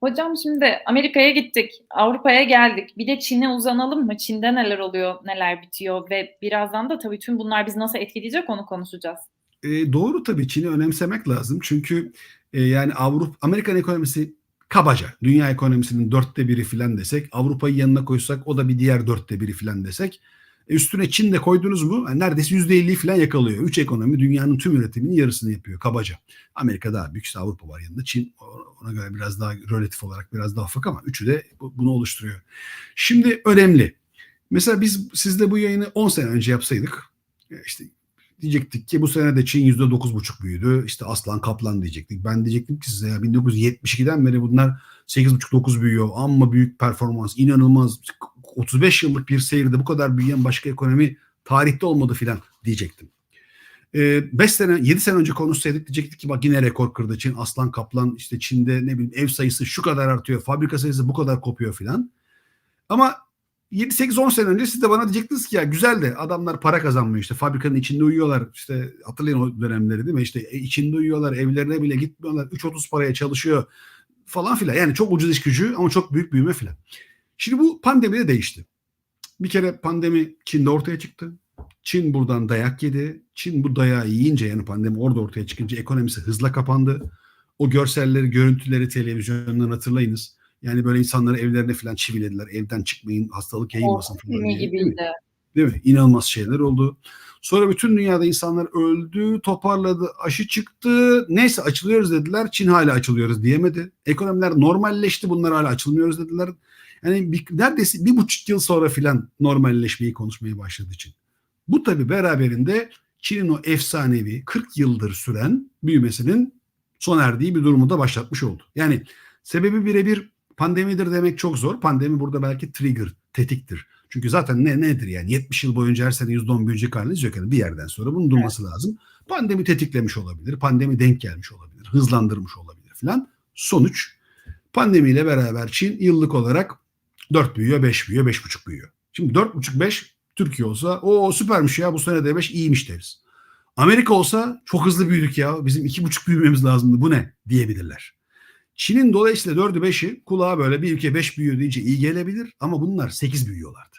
Hocam şimdi Amerika'ya gittik, Avrupa'ya geldik. Bir de Çin'e uzanalım mı? Çin'de neler oluyor, neler bitiyor ve birazdan da tabii tüm bunlar bizi nasıl etkileyecek onu konuşacağız. Eee, doğru tabii Çin'i önemsemek lazım. Çünkü, eee, yani Avrupa Amerikan ekonomisi kabaca dünya ekonomisinin 4'te 1'i filan desek, Avrupa'yı yanına koysak o da bir diğer 4'te 1'i filan desek, e, üstüne Çin de koydunuz mu hani neredeyse %50'yi filan yakalıyor. 3 ekonomi dünyanın tüm üretiminin yarısını yapıyor kabaca. Amerika daha büyük, Avrupa var yanında. Çin ona göre biraz daha relatif olarak biraz daha ufak ama üçü de bunu oluşturuyor. Şimdi önemli. Mesela biz sizle bu yayını 10 sene önce yapsaydık, işte diyecektik ki bu sene de Çin %9,5 büyüdü. İşte aslan kaplan diyecektik. Ben diyecektim ki size ya 1972'den beri bunlar 8,5-9 büyüyor. Amma büyük performans, inanılmaz. 35 yıllık bir seyirde bu kadar büyüyen başka ekonomi tarihte olmadı filan diyecektim. 5 sene, 7 sene önce konuşsaydık diyecektik ki bak yine rekor kırdı Çin. Aslan kaplan işte Çin'de ne bileyim ev sayısı şu kadar artıyor. Fabrika sayısı bu kadar kopuyor filan. Ama 7-8-10 sene önce siz de bana diyecektiniz ki ya güzel de adamlar para kazanmıyor işte fabrikanın içinde uyuyorlar işte hatırlayın o dönemleri değil mi işte içinde uyuyorlar evlerine bile gitmiyorlar 3-30 paraya çalışıyor falan filan yani çok ucuz iş gücü ama çok büyük büyüme filan. Şimdi bu pandemide değişti. Bir kere pandemi Çin'de ortaya çıktı. Çin buradan dayak yedi. Çin bu dayağı yiyince yani pandemi orada ortaya çıkınca ekonomisi hızla kapandı. O görselleri, görüntüleri televizyondan hatırlayınız. Yani böyle insanları evlerine falan çivilediler. Evden çıkmayın, hastalık yayılmasın Korku falan diye. Değil mi? Değil mi? İnanılmaz şeyler oldu. Sonra bütün dünyada insanlar öldü, toparladı, aşı çıktı. Neyse açılıyoruz dediler. Çin hala açılıyoruz diyemedi. Ekonomiler normalleşti. Bunlar hala açılmıyoruz dediler. Yani bir, neredeyse bir buçuk yıl sonra filan normalleşmeyi konuşmaya başladı Çin. Bu tabi beraberinde Çin'in o efsanevi 40 yıldır süren büyümesinin sona erdiği bir durumu da başlatmış oldu. Yani sebebi birebir pandemidir demek çok zor. Pandemi burada belki trigger, tetiktir. Çünkü zaten ne nedir yani 70 yıl boyunca her sene %10 büyüyecek haliniz yok. Yani bir yerden sonra bunun durması lazım. Pandemi tetiklemiş olabilir. Pandemi denk gelmiş olabilir. Hızlandırmış olabilir filan. Sonuç pandemiyle beraber Çin yıllık olarak 4 büyüyor, 5 büyüyor, 5,5 büyüyor. Şimdi 4,5-5 Türkiye olsa o süpermiş ya bu sene de 5 iyiymiş deriz. Amerika olsa çok hızlı büyüdük ya bizim 2,5 büyümemiz lazımdı bu ne diyebilirler. Çin'in dolayısıyla 4'ü 5'i kulağa böyle bir ülke 5 büyüyor deyince iyi gelebilir ama bunlar 8 büyüyorlardı.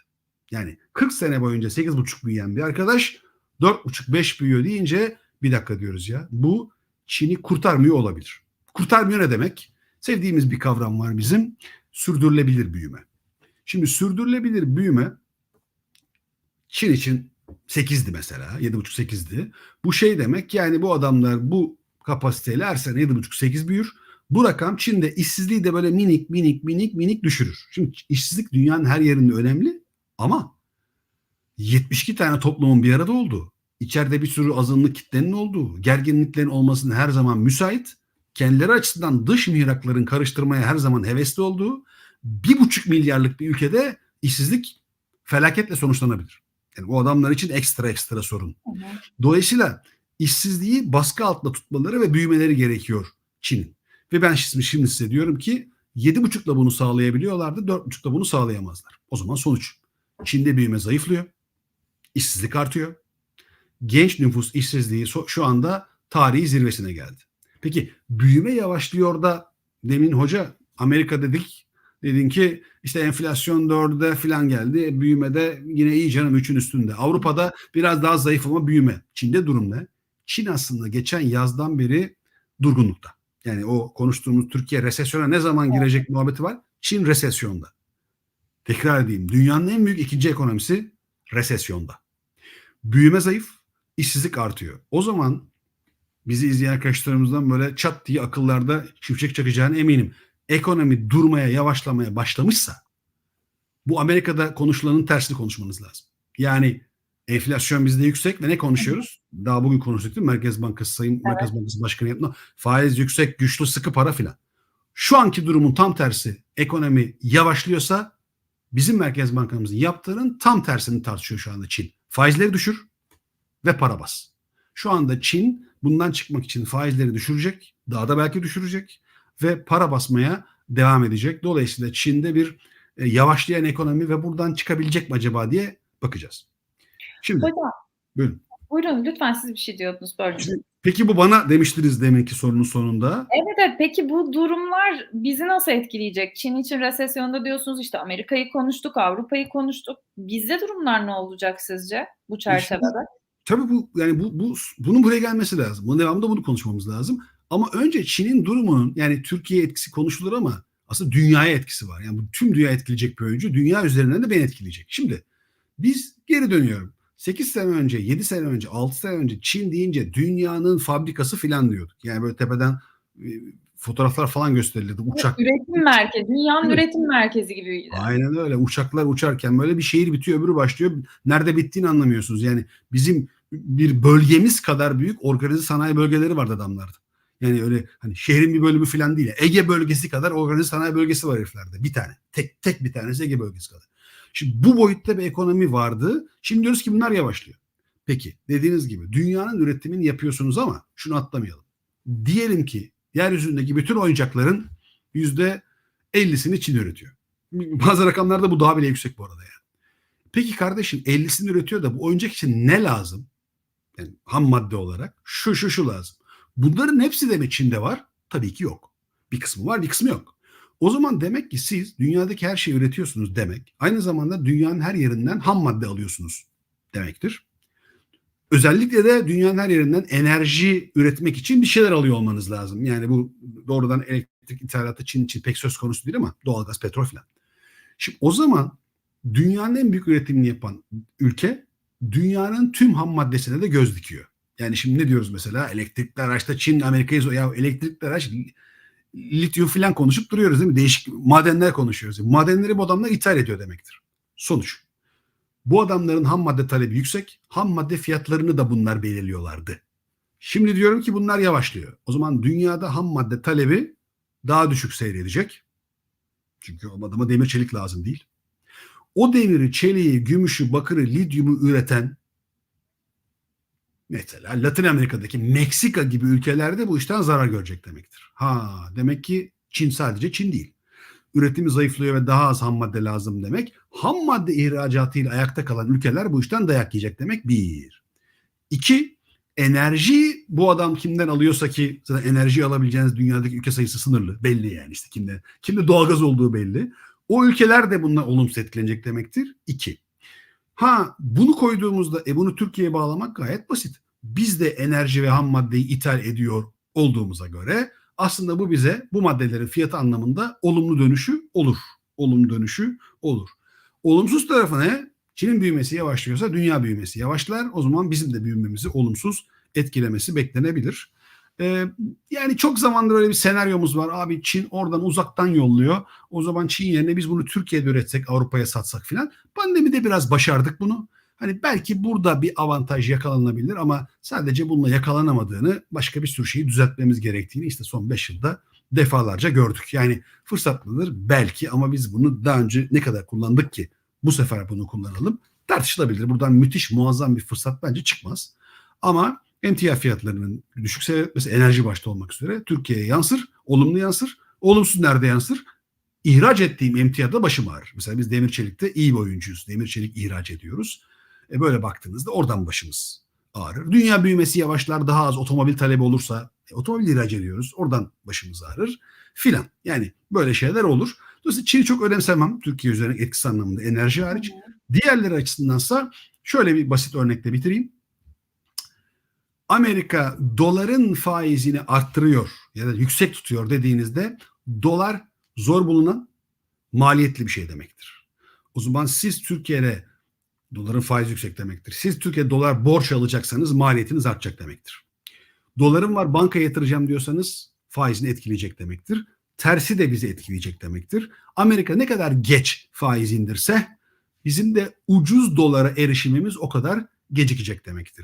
Yani 40 sene boyunca 8,5 büyüyen bir arkadaş 4,5-5 büyüyor deyince bir dakika diyoruz ya bu Çin'i kurtarmıyor olabilir. Kurtarmıyor ne demek? Sevdiğimiz bir kavram var bizim sürdürülebilir büyüme. Şimdi sürdürülebilir büyüme Çin için 8'di mesela 7,5-8'di. Bu şey demek yani bu adamlar bu kapasiteyle her sene 7,5-8 büyür. Bu rakam Çin'de işsizliği de böyle minik minik minik minik düşürür. Şimdi işsizlik dünyanın her yerinde önemli ama 72 tane toplumun bir arada olduğu, içeride bir sürü azınlık kitlenin olduğu, gerginliklerin olmasının her zaman müsait, kendileri açısından dış mihrakların karıştırmaya her zaman hevesli olduğu bir buçuk milyarlık bir ülkede işsizlik felaketle sonuçlanabilir. Yani o adamlar için ekstra ekstra sorun. Dolayısıyla işsizliği baskı altında tutmaları ve büyümeleri gerekiyor Çin'in. Ve ben şimdi, şimdi size diyorum ki 7,5'la bunu sağlayabiliyorlardı, 4,5'la bunu sağlayamazlar. O zaman sonuç. Çin'de büyüme zayıflıyor, işsizlik artıyor. Genç nüfus işsizliği şu anda tarihi zirvesine geldi. Peki büyüme yavaşlıyor da demin hoca Amerika dedik dedin ki işte enflasyon 4'e falan geldi. Büyümede yine iyi canım 3'ün üstünde. Avrupa'da biraz daha zayıf ama büyüme. Çin'de durum ne? Çin aslında geçen yazdan beri durgunlukta. Yani o konuştuğumuz Türkiye resesyona ne zaman girecek muhabbeti var? Çin resesyonda. Tekrar edeyim. Dünyanın en büyük ikinci ekonomisi resesyonda. Büyüme zayıf, işsizlik artıyor. O zaman bizi izleyen arkadaşlarımızdan böyle çat diye akıllarda şimşek çakacağına eminim. Ekonomi durmaya, yavaşlamaya başlamışsa bu Amerika'da konuşulanın tersini konuşmanız lazım. Yani enflasyon bizde yüksek ve ne konuşuyoruz? Daha bugün konuştuk değil mi? Merkez Bankası Sayın Merkez Bankası Başkanı yaptı. Faiz yüksek, güçlü, sıkı para filan. Şu anki durumun tam tersi. Ekonomi yavaşlıyorsa bizim Merkez Bankamızın yaptığının tam tersini tartışıyor şu anda Çin. Faizleri düşür ve para bas. Şu anda Çin bundan çıkmak için faizleri düşürecek, daha da belki düşürecek ve para basmaya devam edecek. Dolayısıyla Çin'de bir e, yavaşlayan ekonomi ve buradan çıkabilecek mi acaba diye bakacağız. Şimdi Hocam buyurun. Buyurun lütfen siz bir şey diyordunuz böldüm. Şimdi, peki bu bana demiştiniz deminki sorunun sonunda. Evet, evet. Peki bu durumlar bizi nasıl etkileyecek? Çin için resesyonda diyorsunuz işte Amerika'yı konuştuk, Avrupa'yı konuştuk. Bizde durumlar ne olacak sizce bu çerçevede? tabii bu yani bu, bu bunun buraya gelmesi lazım. Bunun devamında bunu konuşmamız lazım. Ama önce Çin'in durumunun yani Türkiye etkisi konuşulur ama aslında dünyaya etkisi var. Yani bu tüm dünya etkileyecek bir oyuncu. Dünya üzerinden de beni etkileyecek. Şimdi biz geri dönüyorum. 8 sene önce, 7 sene önce, 6 sene önce Çin deyince dünyanın fabrikası falan diyorduk. Yani böyle tepeden e, fotoğraflar falan gösterilirdi. Uçak Üretim merkezi, dünyanın Evet. üretim merkezi gibiydi. Aynen öyle. Uçaklar uçarken böyle bir şehir bitiyor, öbürü başlıyor. Nerede bittiğini anlamıyorsunuz. Yani bizim bir bölgemiz kadar büyük organize sanayi bölgeleri vardı adamlarda. Yani öyle hani şehrin bir bölümü falan değil. Ege bölgesi kadar organize sanayi bölgesi var heriflerde. Bir tane. Tek tek bir tanesi Ege bölgesi kadar. Şimdi bu boyutta bir ekonomi vardı. Şimdi diyoruz ki bunlar yavaşlıyor. Peki dediğiniz gibi dünyanın üretimini yapıyorsunuz ama şunu atlamayalım. Diyelim ki yeryüzündeki bütün oyuncakların yüzde 50'sini Çin üretiyor. Bazı rakamlarda bu daha bile yüksek bu arada yani. Peki kardeşim 50'sini üretiyor da bu oyuncak için ne lazım? Yani ham madde olarak şu şu şu lazım. Bunların hepsi de mi Çin'de var? Tabii ki yok. Bir kısmı var bir kısmı yok. O zaman demek ki siz dünyadaki her şeyi üretiyorsunuz demek. Aynı zamanda dünyanın her yerinden ham madde alıyorsunuz demektir. Özellikle de dünyanın her yerinden enerji üretmek için bir şeyler alıyor olmanız lazım. Yani bu doğrudan elektrik ithalatı Çin için pek söz konusu değil ama doğalgaz, petrol falan. Şimdi o zaman dünyanın en büyük üretimini yapan ülke dünyanın tüm ham maddesine de göz dikiyor. Yani şimdi ne diyoruz mesela elektrikli araçta Çin Amerika'yı ya elektrikli araç lityum falan konuşup duruyoruz değil mi? Değişik madenler konuşuyoruz. Madenleri bu adamlar ithal ediyor demektir. Sonuç. Bu adamların ham madde talebi yüksek. Ham madde fiyatlarını da bunlar belirliyorlardı. Şimdi diyorum ki bunlar yavaşlıyor. O zaman dünyada ham madde talebi daha düşük seyredecek. Çünkü o adama demir çelik lazım değil. O demiri, çeliği, gümüşü, bakırı, lityumu üreten mesela Latin Amerika'daki Meksika gibi ülkelerde bu işten zarar görecek demektir. Ha demek ki Çin sadece Çin değil. Üretimi zayıflıyor ve daha az ham madde lazım demek. Ham madde ihracatıyla ayakta kalan ülkeler bu işten dayak yiyecek demek bir. İki, enerji bu adam kimden alıyorsa ki zaten enerji alabileceğiniz dünyadaki ülke sayısı sınırlı. Belli yani işte kimde, kimde doğalgaz olduğu belli. O ülkeler de bundan olumsuz etkilenecek demektir. İki. Ha bunu koyduğumuzda e bunu Türkiye'ye bağlamak gayet basit. Biz de enerji ve ham maddeyi ithal ediyor olduğumuza göre aslında bu bize bu maddelerin fiyatı anlamında olumlu dönüşü olur. Olumlu dönüşü olur. Olumsuz tarafı ne? Çin'in büyümesi yavaşlıyorsa dünya büyümesi yavaşlar. O zaman bizim de büyümemizi olumsuz etkilemesi beklenebilir. Ee, yani çok zamandır öyle bir senaryomuz var. Abi Çin oradan uzaktan yolluyor. O zaman Çin yerine biz bunu Türkiye'de üretsek Avrupa'ya satsak filan. Pandemide biraz başardık bunu. Hani belki burada bir avantaj yakalanabilir ama sadece bununla yakalanamadığını başka bir sürü şeyi düzeltmemiz gerektiğini işte son 5 yılda defalarca gördük. Yani fırsatlıdır belki ama biz bunu daha önce ne kadar kullandık ki bu sefer bunu kullanalım tartışılabilir. Buradan müthiş muazzam bir fırsat bence çıkmaz. Ama emtia fiyatlarının düşük seyretmesi enerji başta olmak üzere Türkiye'ye yansır, olumlu yansır. Olumsuz nerede yansır? İhraç ettiğim emtiada başım ağrır. Mesela biz demir çelikte iyi bir oyuncuyuz. Demir çelik ihraç ediyoruz. E böyle baktığınızda oradan başımız ağrır. Dünya büyümesi yavaşlar daha az otomobil talebi olursa e, otomobil ihraç ediyoruz. Oradan başımız ağrır filan. Yani böyle şeyler olur. Dolayısıyla Çin'i çok önemsemem Türkiye üzerine etkisi anlamında enerji hariç. Diğerleri açısındansa şöyle bir basit örnekle bitireyim. Amerika doların faizini arttırıyor ya da yüksek tutuyor dediğinizde dolar zor bulunan maliyetli bir şey demektir. O zaman siz Türkiye'de doların faizi yüksek demektir. Siz Türkiye dolar borç alacaksanız maliyetiniz artacak demektir. Dolarım var bankaya yatıracağım diyorsanız faizini etkileyecek demektir. Tersi de bizi etkileyecek demektir. Amerika ne kadar geç faiz indirse bizim de ucuz dolara erişimimiz o kadar gecikecek demektir.